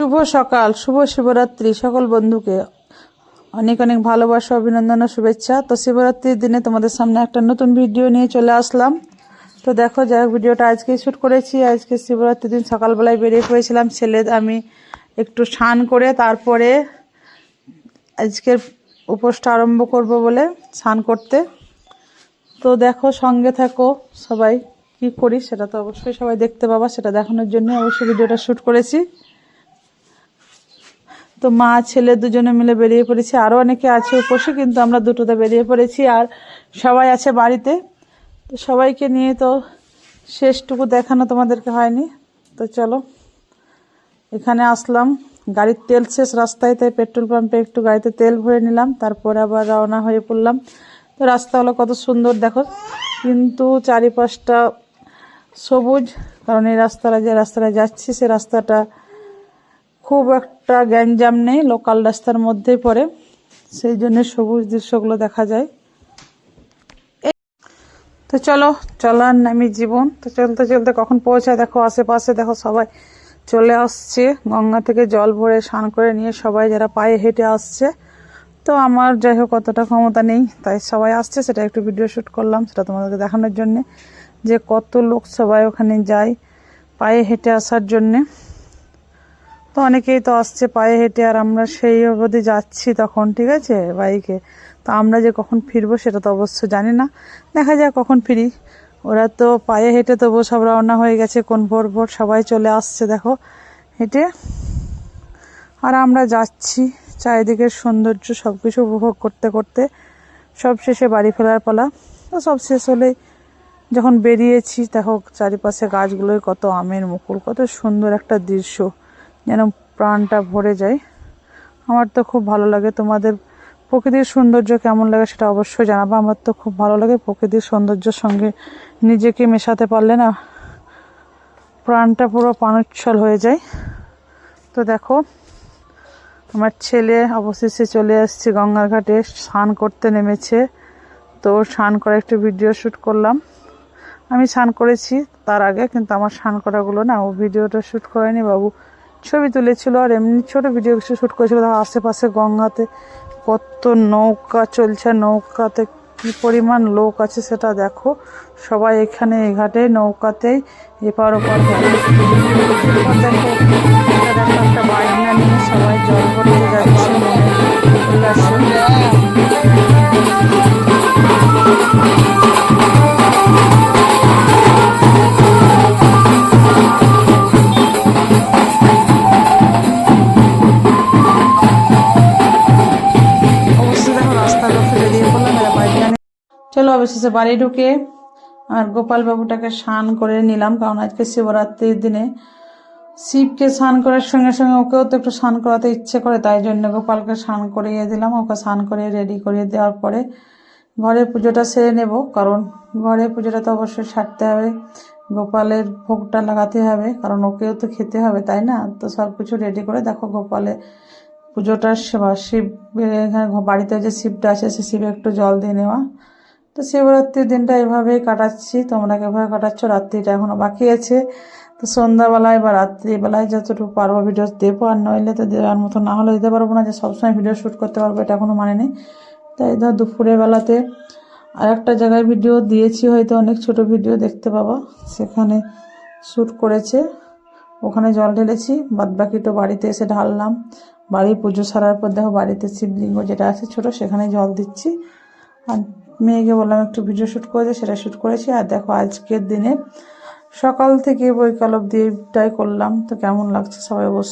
শুভ সকাল, শুভ শিবরাত্রি সকল বন্ধুকে। অনেক অনেক ভালোবাসা, অভিনন্দন ও শুভেচ্ছা। তো শিবরাত্রির দিনে তোমাদের সামনে একটা নতুন ভিডিও নিয়ে চলে আসলাম। তো দেখো, যাই ভিডিওটা আজকেই শ্যুট করেছি। আজকে শিবরাত্রির দিন সকালবেলায় বেরিয়ে পড়েছিলাম ছেলে আমি একটু স্নান করে তারপরে আজকের উপোসটা আরম্ভ করব বলে স্নান করতে। তো দেখো, সঙ্গে থাকো সবাই, কি করি সেটা তো অবশ্যই সবাই দেখতে পাবা, সেটা দেখানোর জন্য অবশ্যই ভিডিওটা শ্যুট করেছি। তো মা, ছেলে দুজনে মিলে বেরিয়ে পড়েছি। আরও অনেকে আছে উপসে, কিন্তু আমরা দুটোতে বেরিয়ে পড়েছি আর সবাই আছে বাড়িতে। তো সবাইকে নিয়ে তো শেষটুকু দেখানো তোমাদেরকে হয়নি। তো চলো, এখানে আসলাম। গাড়ির তেল শেষ রাস্তায়, তাই পেট্রোল পাম্পে একটু গাড়িতে তেল ভরে নিলাম, তারপরে আবার রওনা হয়ে পড়লাম। তো রাস্তাগুলো কত সুন্দর, দেখো। কিন্তু চারিপাশটা সবুজ, কারণ এই রাস্তাটা যে রাস্তাটা যাচ্ছি, সে রাস্তাটা খুব একটা গ্যাঞ্জাম নেই লোকাল রাস্তার মধ্যেই পড়ে। সেই জন্য সবুজ দৃশ্যগুলো দেখা যায়। তো চলো, চলার নামি জীবন। তো চলতে চলতে কখন পৌঁছায় দেখো, আশেপাশে দেখো সবাই চলে আসছে। গঙ্গা থেকে জল ভরে স্নান করে নিয়ে সবাই যারা পায়ে হেঁটে আসছে। তো আমার যাই হোক, অতটা ক্ষমতা নেই, তাই সবাই আসছে। সেটা একটু ভিডিও শ্যুট করলাম, সেটা তোমাদেরকে দেখানোর জন্যে যে কত লোক সবাই ওখানে যায় পায়ে হেঁটে আসার জন্যে। তো অনেকেই তো আসছে পায়ে হেঁটে, আর আমরা সেই অবধি যাচ্ছি তখন, ঠিক আছে, বাইকে। তো আমরা যে কখন ফিরবো সেটা তো অবশ্য জানি না। দেখা যাক কখন ফিরি। ওরা তো পায়ে হেঁটে তবু সব রওনা হয়ে গেছে, কোন ভোর ভোর সবাই চলে আসছে, দেখো, হেঁটে। আর আমরা যাচ্ছি চারিদিকের সৌন্দর্য সব কিছু উপভোগ করতে করতে। সব শেষে বাড়ি ফেরার পালা। তো সব শেষ হলেই যখন বেরিয়েছি, দেখো, চারিপাশে গাছগুলোয় কত আমের মুকুল, কত সুন্দর একটা দৃশ্য। যেন প্রাণটা ভরে যায়। আমার তো খুব ভালো লাগে তোমাদের প্রকৃতির সৌন্দর্য কেমন লাগে সেটা অবশ্যই জানাব। আমার তো খুব ভালো লাগে প্রকৃতির সৌন্দর্যের সঙ্গে নিজেকে মেশাতে পারলে না প্রাণটা পুরো প্রাণোচ্ছল হয়ে যায়। তো দেখো, আমার ছেলে অবশেষে চলে আসছে গঙ্গার ঘাটে, স্নান করতে নেমেছে। তো স্নান করে একটু ভিডিও শ্যুট করলাম। আমি স্নান করেছি তার আগে, কিন্তু আমার স্নান করাগুলো না, ও ভিডিওটা শ্যুট করেনি, বাবু ছবি তুলেছিল আর এমনি ছোট ভিডিও শ্যুট করেছিল। তার আশেপাশে গঙ্গাতে কত নৌকা চলছে, নৌকাতে কী পরিমাণ লোক আছে সেটা দেখো। সবাই এখানে এই ঘাটে, নৌকাতেই এপার ওপার দেখো একটা বাইক বাজনা নিয়ে সবাই জল করতে যাচ্ছে। চলো অবশেষে বাড়ি ঢুকে আর গোপাল বাবুটাকে স্নান করে নিলাম, কারণ আজকে শিবরাত্রির দিনে শিবকে স্নান করার সঙ্গে সঙ্গে ওকেও তো একটু স্নান করাতে ইচ্ছে করে, তাই জন্য গোপালকে স্নান করিয়ে দিলাম। ওকে স্নান করে রেডি করিয়ে দেওয়ার পরে ঘরের পুজোটা সেরে নেব, কারণ ঘরের পুজোটা তো অবশ্যই সারতে হবে। গোপালের ভোগটা লাগাতে হবে, কারণ ওকেও তো খেতে হবে, তাই না? তো সব কিছু রেডি করে দেখো গোপালে পুজোটার সেবা, শিব, এখানে বাড়িতে যে শিবটা আছে, সে শিবে একটু জল দিয়ে নেওয়া। তো শিবরাত্রির দিনটা এভাবেই কাটাচ্ছি তোমরা এভাবে কাটাচ্ছ, রাত্রিটা এখনও বাকি আছে। তো সন্ধ্যাবেলায় বা রাত্রিবেলায় যতটুকু পারব ভিডিও দেবো, আর নইলে তো দেওয়ার মতো না হলে দিতে পারব না যে সবসময় ভিডিও শ্যুট করতে পারব, এটা কোনো মানে নেই। তাই ধর দুপুরের বেলাতে আর একটা জায়গায় ভিডিও দিয়েছি, হয়তো অনেক ছোট ভিডিও দেখতে পাবো। সেখানে শ্যুট করেছে, ওখানে জল ঢেলেছি বাদ বাকিটা বাড়িতে এসে ঢাললাম। বাড়ি পুজো সারার পর দেখো বাড়িতে শিবলিঙ্গ যেটা আছে ছোট, সেখানে জল দিচ্ছি। আর মেয়েকে বললাম একটু ভিডিও শ্যুট করে দে, সেটা শ্যুট করেছি। আর দেখো আজকের দিনে সকাল থেকে বৈকাল অব্দি এইটাই করলাম। তো কেমন লাগছে সবাই অবশ্যই